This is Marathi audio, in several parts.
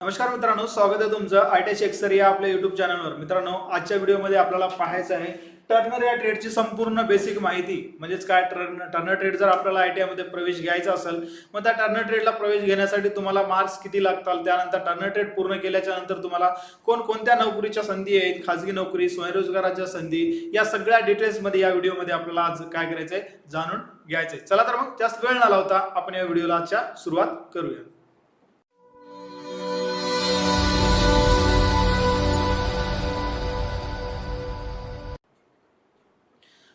नमस्कार मित्रांनो स्वागत आहे तुमचं आय टी एक्सर या आपल्या युट्यूब चॅनलवर मित्रांनो आजच्या व्हिडिओमध्ये आपल्याला पाहायचं आहे टर्नर या ट्रेडची संपूर्ण बेसिक माहिती. म्हणजेच काय टर्न टर्नर ट्रेड जर आपल्याला आय टी आयमध्ये प्रवेश घ्यायचा असेल मग त्या टर्नर ट्रेडला प्रवेश घेण्यासाठी तुम्हाला मार्क्स किती लागतात? त्यानंतर टर्नर ट्रेड पूर्ण केल्याच्यानंतर तुम्हाला कोणकोणत्या नोकरीच्या संधी आहेत? खाजगी नोकरी स्वयंरोजगाराच्या संधी या सगळ्या डिटेल्समध्ये या व्हिडिओमध्ये आपल्याला आज काय करायचं आहे जाणून घ्यायचं आहे चला तर मग जास्त वेळ न लावता आपण या व्हिडिओला आजच्या सुरुवात करूया.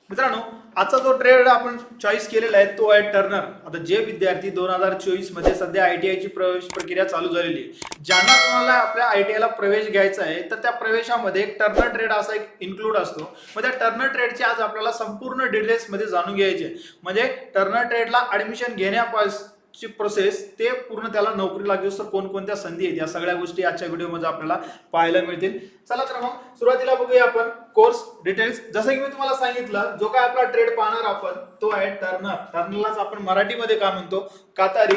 मित्रांनो आजचा जो ट्रेड आपण चॉईस केलेला आहे तो आहे टर्नर आता जे विद्यार्थी दोन हजार चोवीसमध्ये सध्या आय टी आयची प्रवेश प्रक्रिया चालू झालेली आहे ज्यांना कोणाला आपल्या आय टी आयला प्रवेश घ्यायचा आहे तर त्या प्रवेशामध्ये एक टर्नर ट्रेड असा एक इन्क्लूड असतो. मग त्या टर्नर ट्रेडची आज आपल्याला संपूर्ण डिटेल्समध्ये जाणून घ्यायचे म्हणजे टर्नर ट्रेडला ऍडमिशन घेण्यापास ची प्रोसेस ते पूर्ण त्याला नोकरी लागली. तर कोणकोणत्या संधी आहेत? या सगळ्या गोष्टी आजच्या व्हिडिओमध्ये आपल्याला पाहायला मिळतील. चला तर मग सुरुवातीला बघूया आपण कोर्स डिटेल्स जसं की मी तुम्हाला सांगितलं जो काय आपला ट्रेड पाहणार आपण तो आहे टर्नर टर्नरलाच आपण मराठीमध्ये काय म्हणतो? कातारी.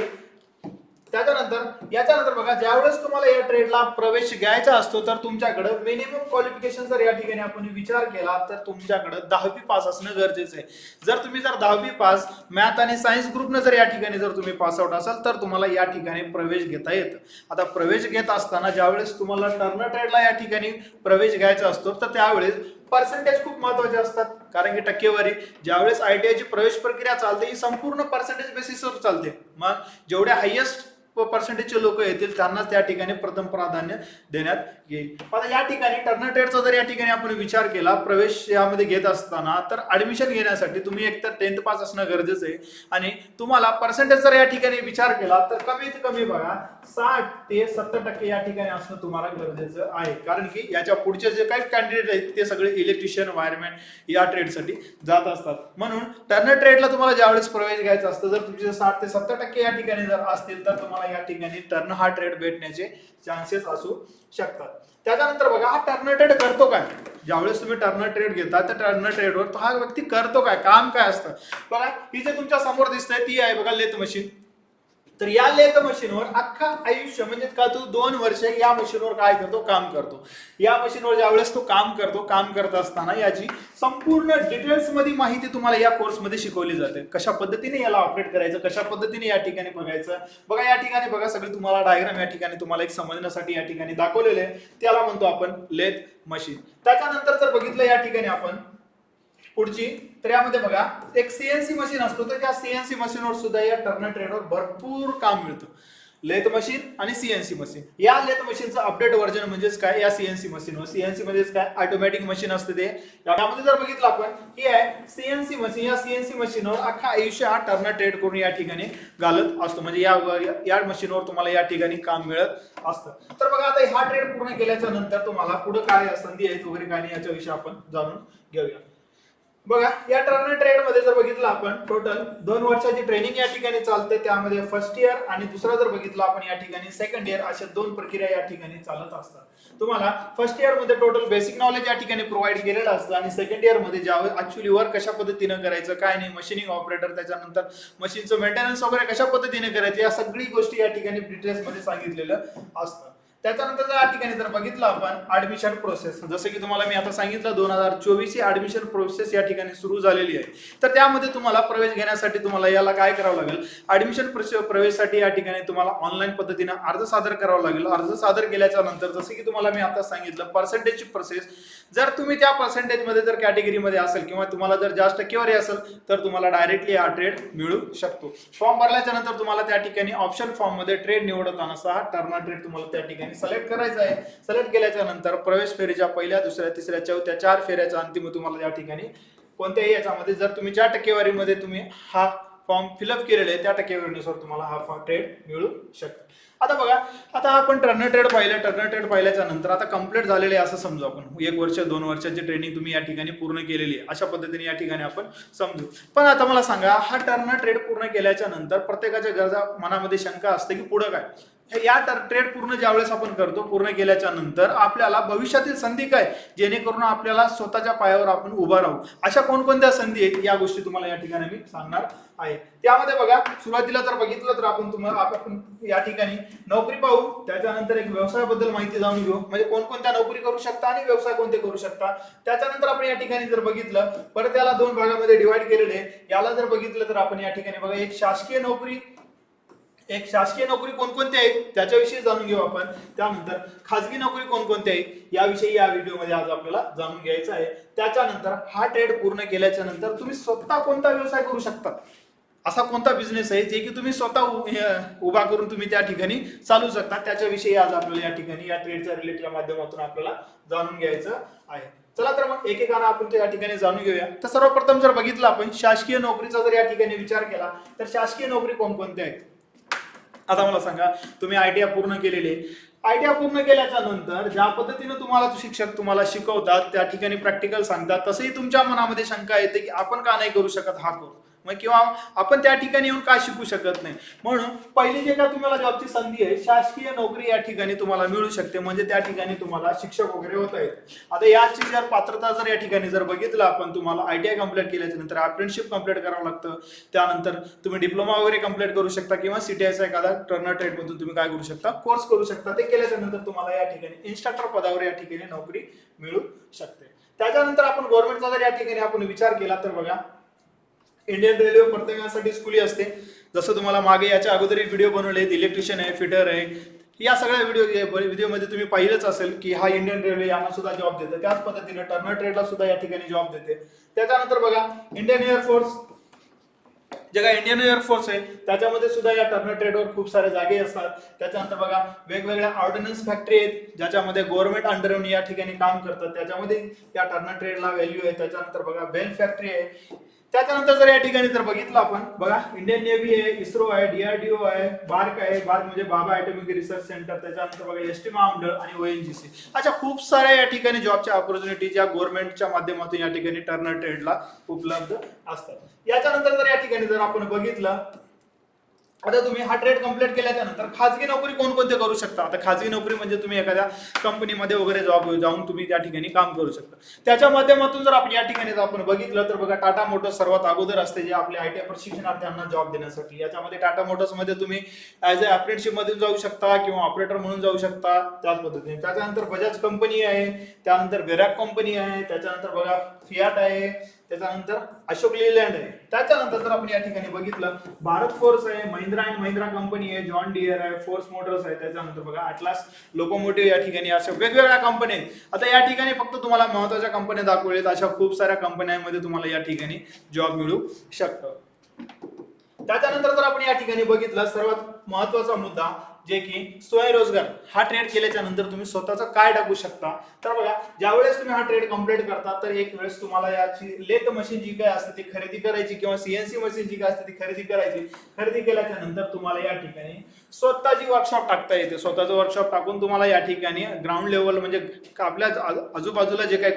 त्याच्यानंतर याच्यानंतर बघा ज्यावेळेस तुम्हाला या ट्रेडला प्रवेश घ्यायचा असतो तर तुमच्याकडे मिनिमम क्वालिफिकेशन जर या ठिकाणी आपण विचार केला तर तुमच्याकडे दहावी पास असणं गरजेचं आहे. जर तुम्ही जर दहावी पास मॅथ आणि सायन्स ग्रुपनं जर या ठिकाणी जर तुम्ही पास आउट असाल तर तुम्हाला या ठिकाणी प्रवेश घेता येतं. आता प्रवेश घेत असताना ज्यावेळेस तुम्हाला टर्नर ट्रेडला या ठिकाणी प्रवेश घ्यायचा असतो तर त्यावेळेस पर्सेंटेज खूप महत्त्वाचे असतात. कारण की टक्केवारी ज्यावेळेस आय टी आयची प्रवेश प्रक्रिया चालते ही संपूर्ण पर्सेंटेज बेसिसवर चालते. मग जेवढे हायेस्ट पर्सेंटेजचे लोक येतील त्यांनाच त्या ठिकाणी प्रथम प्राधान्य देण्यात येईल. आता या ठिकाणी टर्नर ट्रेडचा जर या ठिकाणी आपण विचार केला प्रवेश यामध्ये घेत असताना तर ऍडमिशन घेण्यासाठी तुम्ही एकतर टेन्थ पास असणं गरजेचं आहे. आणि तुम्हाला पर्सेंटेज जर या ठिकाणी विचार केला तर कमीत कमी बघा साठ ते सत्तर टक्के या ठिकाणी असणं तुम्हाला गरजेचं आहे. कारण की याच्या पुढचे जे काही कॅन्डिडेट आहेत ते सगळे इलेक्ट्रिशियन वायरमॅन या ट्रेडसाठी जात असतात. म्हणून टर्नर ट्रेडला तुम्हाला ज्यावेळेस प्रवेश घ्यायचा असतं जर तुमचे साठ ते सत्तर टक्के या ठिकाणी जर असतील तर तुम्हाला या ठिकाणी टर्न हा ट्रेड भेटण्याचे चान्सेस असू शकतात. त्याच्यानंतर बघा हा टर्न ट्रेड करतो काय? ज्यावेळेस तुम्ही टर्न ट्रेड घेता तर टर्न ट्रेडवर हा व्यक्ती करतो काय? काम काय असतं? बघा ही जे तुमच्यासमोर दिसतंय ती आहे बघा लेथ मशीन. तर या लेथ मशीनवर अख्खा आयुष्य म्हणजे का तू दोन वर्ष या मशीनवर काय करतो? काम करतो. या मशीनवर ज्यावेळेस तो काम करतो काम करत असताना याची संपूर्ण डिटेल्समध्ये माहिती तुम्हाला या कोर्समध्ये शिकवली जाते. कशा पद्धतीने याला ऑपरेट करायचं कशा पद्धतीने या ठिकाणी बघायचं? बघा या ठिकाणी बघा सगळे तुम्हाला डायग्राम या ठिकाणी तुम्हाला एक समजण्यासाठी या ठिकाणी दाखवलेले आहे. त्याला म्हणतो आपण लेथ मशीन. त्याच्यानंतर जर बघितलं या ठिकाणी आपण पुढची. तर यामध्ये बघा एक सीएनसी मशीन असतो तर त्या सीएनसी मशीनवर सुद्धा या टर्न ट्रेडवर भरपूर काम मिळतं. लेथ मशीन आणि सीएनसी मशीन या लेथ मशीनचं अपडेट व्हर्जन म्हणजेच काय? या सीएनसी मशीनवर सीएनसी म्हणजेच काय? ऑटोमॅटिक मशीन असते ते. यामध्ये जर बघितलं आपण ही आहे सीएनसी मशीन या सीएनसी मशीनवर अख्खा आयुष्य हा टर्नर ट्रेड करून या ठिकाणी घालत असतो. म्हणजे या या मशीनवर तुम्हाला या ठिकाणी काम मिळत असतं. तर बघा आता हा ट्रेड पूर्ण केल्याच्यानंतर तुम्हाला पुढे काय संधी आहेत वगैरे काय नाही याच्याविषयी आपण जाणून घेऊया. बघा या टर्न ट्रेडमध्ये जर बघितलं आपण टोटल दोन वर्षाची ट्रेनिंग या ठिकाणी चालते त्यामध्ये फर्स्ट इयर आणि दुसरा जर बघितलं आपण या ठिकाणी सेकंड इयर अशा दोन प्रक्रिया या ठिकाणी चालत असतात. तुम्हाला फर्स्ट इयरमध्ये टोटल बेसिक नॉलेज या ठिकाणी प्रोव्हाइड केलेलं असतं आणि सेकंड इयरमध्ये ज्यावेळेस ऍक्च्युली वर्क कशा पद्धतीनं करायचं काय नाही मशीनिंग ऑपरेटर त्याच्यानंतर मशीनचं मेंटेनन्स वगैरे कशा पद्धतीने करायचं या सगळी गोष्टी या ठिकाणी डिटेल्समध्ये सांगितलेलं असतं. त्याच्यानंतर या ठिकाणी जर बघितलं आपण ऍडमिशन प्रोसेस जसं की तुम्हाला मी आता सांगितलं दोन हजार चोवीस ही ऍडमिशन प्रोसेस या ठिकाणी सुरू झालेली आहे. तर त्यामध्ये तुम्हाला प्रवेश घेण्यासाठी तुम्हाला याला काय करावं लागेल? ऍडमिशन प्रवेशसाठी या ठिकाणी तुम्हाला ऑनलाईन पद्धतीनं अर्ज सादर करावा लागेल. अर्ज सादर केल्याच्यानंतर जसं की तुम्हाला मी आता सांगितलं पर्सेंटेजची प्रोसेस जर तुम्ही त्या पर्सेंटेजमध्ये जर कॅटेगरीमध्ये असेल किंवा तुम्हाला जर जास्त टक्केवारी असेल तर तुम्हाला डायरेक्टली हा ट्रेड मिळू शकतो. फॉर्म भरल्याच्या नंतर तुम्हाला त्या ठिकाणी ऑप्शन फॉर्ममध्ये ट्रेड निवडताना हा टर्नर ट्रेड तुम्हाला त्या ठिकाणी सिलेक्ट करायचं आहे. सिलेक्ट केल्याच्यानंतर प्रवेश फेरीच्या पहिल्या दुसऱ्या तिसऱ्या चौथ्या चार फेऱ्याच्या अंतिम तुम्हाला या ठिकाणी कोणत्याही याच्यामध्ये जर तुम्ही ज्या टक्केवारीमध्ये तुम्ही हा फॉर्म फिलअप केलेले आहे त्या टक्केवारीनुसार तुम्हाला हा फॉर्म ट्रेड मिळू शकतो. आता बघा आता आपण टर्नर ट्रेड पाहिलं टर्नर ट्रेड पाहिल्याच्या नंतर आता कंप्लीट झालेले असं समजू आपण. एक वर्ष दोन वर्षाची ट्रेनिंग तुम्ही या ठिकाणी पूर्ण केलेली आहे अशा पद्धतीने या ठिकाणी आपण समजू. पण आता मला सांगा हा टर्नर ट्रेड पूर्ण केल्याच्यानंतर प्रत्येकाच्या गरजा मनामध्ये शंका असते की पुढं काय? या या ट्रेड पूर्ण ज्यावेळेस आपण करतो पूर्ण केल्याच्यानंतर आपल्याला भविष्यातील संधी काय? जेणेकरून आपल्याला स्वतःच्या पायावर आपण उभा राहू. अशा कोणकोणत्या संधी आहेत या गोष्टी तुम्हाला या ठिकाणी मी सांगणार आहे. त्यामध्ये बघा सुरुवातीला जर बघितलं तर आपण तुम्हाला आपण या ठिकाणी नोकरी पाहू त्याच्यानंतर एक व्यवसायाबद्दल माहिती जाणून घेऊ. म्हणजे कोणकोणत्या नोकरी करू शकता आणि व्यवसाय कोणते करू शकता. त्याच्यानंतर आपण या ठिकाणी जर बघितलं परत याला दोन भागामध्ये डिवाइड केलेले याला जर बघितलं तर आपण या ठिकाणी बघा एक शासकीय नोकरी एक शासकीय नोकरी कोणकोणती आहे त्याच्याविषयी जाणून घेऊ आपण. त्यानंतर खाजगी नोकरी कोणकोणत्या आहेत याविषयी या व्हिडिओमध्ये आज आपल्याला जाणून घ्यायचं आहे. त्याच्यानंतर हा ट्रेड पूर्ण केल्याच्यानंतर तुम्ही स्वतः कोणता व्यवसाय करू शकता? असा कोणता बिझनेस आहे जे की तुम्ही स्वतः उभा करून तुम्ही त्या ठिकाणी चालू शकता. त्याच्याविषयी आज आपल्याला या ठिकाणी या ट्रेडच्या रिलेटेड माध्यमातून आपल्याला जाणून घ्यायचं आहे. चला तर मग एकेकानं आपण या ठिकाणी जाणून घेऊया. तर सर्वप्रथम जर बघितलं आपण शासकीय नोकरीचा जर या ठिकाणी विचार केला तर शासकीय नोकरी कोणकोणत्या आहेत? आता मला सांगा तुम्ही आयटीआय पूर्ण केलेले आयडिया पूर्ण केल्याच्यानंतर ज्या पद्धतीनं तुम्हाला शिक्षक तुम्हाला शिकवतात त्या ठिकाणी प्रॅक्टिकल सांगतात तसंही तुमच्या मनामध्ये शंका येते की आपण का नाही करू शकत हा कोर्स मग किंवा आपण त्या ठिकाणी येऊन का शिकू शकत नाही? म्हणून पहिली जे का तुम्हाला जॉबची संधी आहे शासकीय नोकरी या ठिकाणी तुम्हाला मिळू शकते. म्हणजे त्या ठिकाणी तुम्हाला शिक्षक वगैरे होत आहेत. आता याची जर पात्रता जर या ठिकाणी जर बघितलं आपण तुम्हाला आय टी आय कंप्लीट केल्याच्यानंतर अप्रेंटशिप कंप्लीट करावं लागतं. त्यानंतर तुम्ही डिप्लोमा वगैरे कंप्लीट करू शकता किंवा सीटीआयचा एखादा टर्नर ट्रेडमधून तुम्ही काय करू शकता? कोर्स करू शकता. ते केल्याच्यानंतर तुम्हाला या ठिकाणी इन्स्ट्रक्टर पदावर या ठिकाणी नोकरी मिळू शकते. त्याच्यानंतर आपण गव्हर्नमेंटचा जर या ठिकाणी आपण विचार केला तर बघा इंडियन रेल्वे प्रत्येकासाठी खुली असते. जसं तुम्हाला मागे याच्या अगोदर व्हिडिओ बनवले इलेक्ट्रिशियन आहे फिटर आहे. या सगळ्या व्हिडिओ व्हिडिओमध्ये तुम्ही पाहिलंच असेल की हा इंडियन रेल्वे यांना सुद्धा जॉब देते. त्याच पद्धतीने टर्नर ट्रेडला सुद्धा या ठिकाणी जॉब देते. त्याच्यानंतर बघा इंडियन एअरफोर्स जे काय इंडियन एअरफोर्स आहे त्याच्यामध्ये सुद्धा या टर्नर ट्रेडवर खूप सारे जागे असतात. त्याच्यानंतर बघा वेगवेगळ्या ऑर्डिनन्स फॅक्टरी आहेत ज्याच्यामध्ये गव्हर्नमेंट अंडर या ठिकाणी काम करतात. त्याच्यामध्ये या टर्नर ट्रेडला व्हॅल्यू आहे. त्याच्यानंतर बघा बेल फॅक्टरी आहे. त्याच्यानंतर जर या ठिकाणी जर बघितलं आपण बघा इंडियन नेव्ही आहे इस्रो आहे डीआरडीओ आहे बार्क आहे बार्क म्हणजे बाबा ॲटॉमिक रिसर्च सेंटर त्याच्यानंतर बघा एस टी महामंडळ आणि ओएनजीसी अशा खूप साऱ्या या ठिकाणी जॉबच्या ऑपॉर्च्युनिटी ज्या गव्हर्नमेंटच्या माध्यमातून या ठिकाणी टर्नर ट्रेडला उपलब्ध असतात. याच्यानंतर जर या ठिकाणी जर आपण बघितलं आता तुम्ही हा ट्रेड कंप्लीट केल्याच्यानंतर खाजगी नोकरी कोणकोणते करू शकता? आता खाजगी नोकरी म्हणजे तुम्ही एखाद्या कंपनीमध्ये वगैरे जॉब जाऊन तुम्ही त्या ठिकाणी काम करू शकता. त्याच्या माध्यमातून जर आपण या ठिकाणी जर आपण बघितलं तर बघा टाटा मोटर्स सर्वात अगोदर असते जे आपल्या आय टी प्रशिक्षणार्थ्यांना जॉब देण्यासाठी. याच्यामध्ये टाटा मोटर्समध्ये तुम्ही ॲज अ अप्रेंटशिपमध्ये जाऊ शकता किंवा ऑपरेटर म्हणून जाऊ शकता त्याच पद्धतीने. त्याच्यानंतर बजाज कंपनी आहे त्यानंतर वेरॅक कंपनी आहे त्याच्यानंतर बघा फियाट आहे त्याच्यानंतर अशोक लेलँड आहे. त्याच्यानंतर जर आपण या ठिकाणी बघितलं भारत फोर्स आहे महिंद्रा अँड महिंद्रा कंपनी आहे जॉन डिअर आहे फोर्स मोटर्स आहे त्याच्यानंतर बघा अटलास लोकोमोटिव्ह या ठिकाणी अशा वेगवेगळ्या कंपन्या आहेत. आता या ठिकाणी फक्त तुम्हाला महत्त्वाच्या कंपन्या दाखवलेत अशा खूप साऱ्या कंपन्यांमध्ये तुम्हाला या ठिकाणी जॉब मिळू शकतं. त्याच्यानंतर जर आपण या ठिकाणी बघितलं सर्वात महत्त्वाचा मुद्दा जे की स्वयंरोजगार हा ट्रेड केल्याच्यानंतर तुम्ही स्वतःचा काय टाकू शकता? तर बघा ज्यावेळेस तुम्ही हा ट्रेड कंप्लीट करता तर एक वेळेस तुम्हाला याची लेथ मशीन जी काय असते ती खरेदी करायची किंवा सीएनसी मशीन जी काय असते ती खरेदी करायची. खरेदी केल्याच्यानंतर तुम्हाला या ठिकाणी स्वतःची वर्कशॉप टाकता येते. स्वतःचं वर्कशॉप टाकून तुम्हाला या ठिकाणी ग्राउंड लेवल म्हणजे आपल्या आजूबाजूला जे काही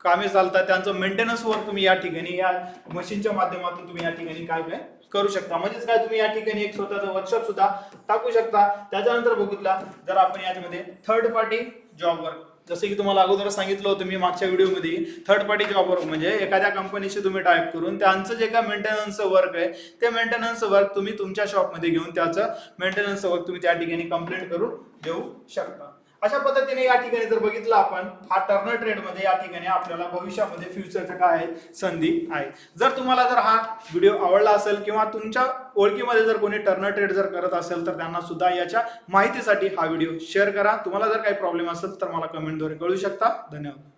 कामे चालतात त्यांचं मेंटेनन्स वर्क तुम्ही या ठिकाणी या मशीनच्या माध्यमातून तुम्ही या ठिकाणी काय काय करू शकता. म्हणजेच काय तुम्ही या ठिकाणी एक स्वतःचं वर्कशॉप सुद्धा टाकू शकता. त्याच्यानंतर बघितला जर आपण याच्यामध्ये थर्ड पार्टी जॉब वर्क जसं की तुम्हाला अगोदर सांगितलं होतं मी मागच्या व्हिडिओमध्ये थर्ड पार्टी जॉब वर्क म्हणजे एखाद्या कंपनीशी तुम्ही टाईप करून त्यांचं जे काय मेंटेनन्सचं वर्क आहे ते मेंटेनन्स वर्क तुम्ही तुमच्या शॉपमध्ये घेऊन त्याचं मेंटेनन्स वर्क तुम्ही त्या ठिकाणी कंप्लीट करून देऊ शकता. अशा पद्धतीने या ठिकाणी जर बघितलं आपण हा टर्नर ट्रेडमध्ये या ठिकाणी आपल्याला भविष्यामध्ये फ्युचरच्या काय आहे संधी आहे. जर तुम्हाला जर हा व्हिडिओ आवडला असेल किंवा तुमच्या ओळखीमध्ये जर कोणी टर्नर ट्रेड जर करत असेल तर त्यांना सुद्धा याच्या माहितीसाठी हा व्हिडिओ शेअर करा. तुम्हाला जर काही प्रॉब्लेम असेल तर मला कमेंटद्वारे कळू शकता. धन्यवाद.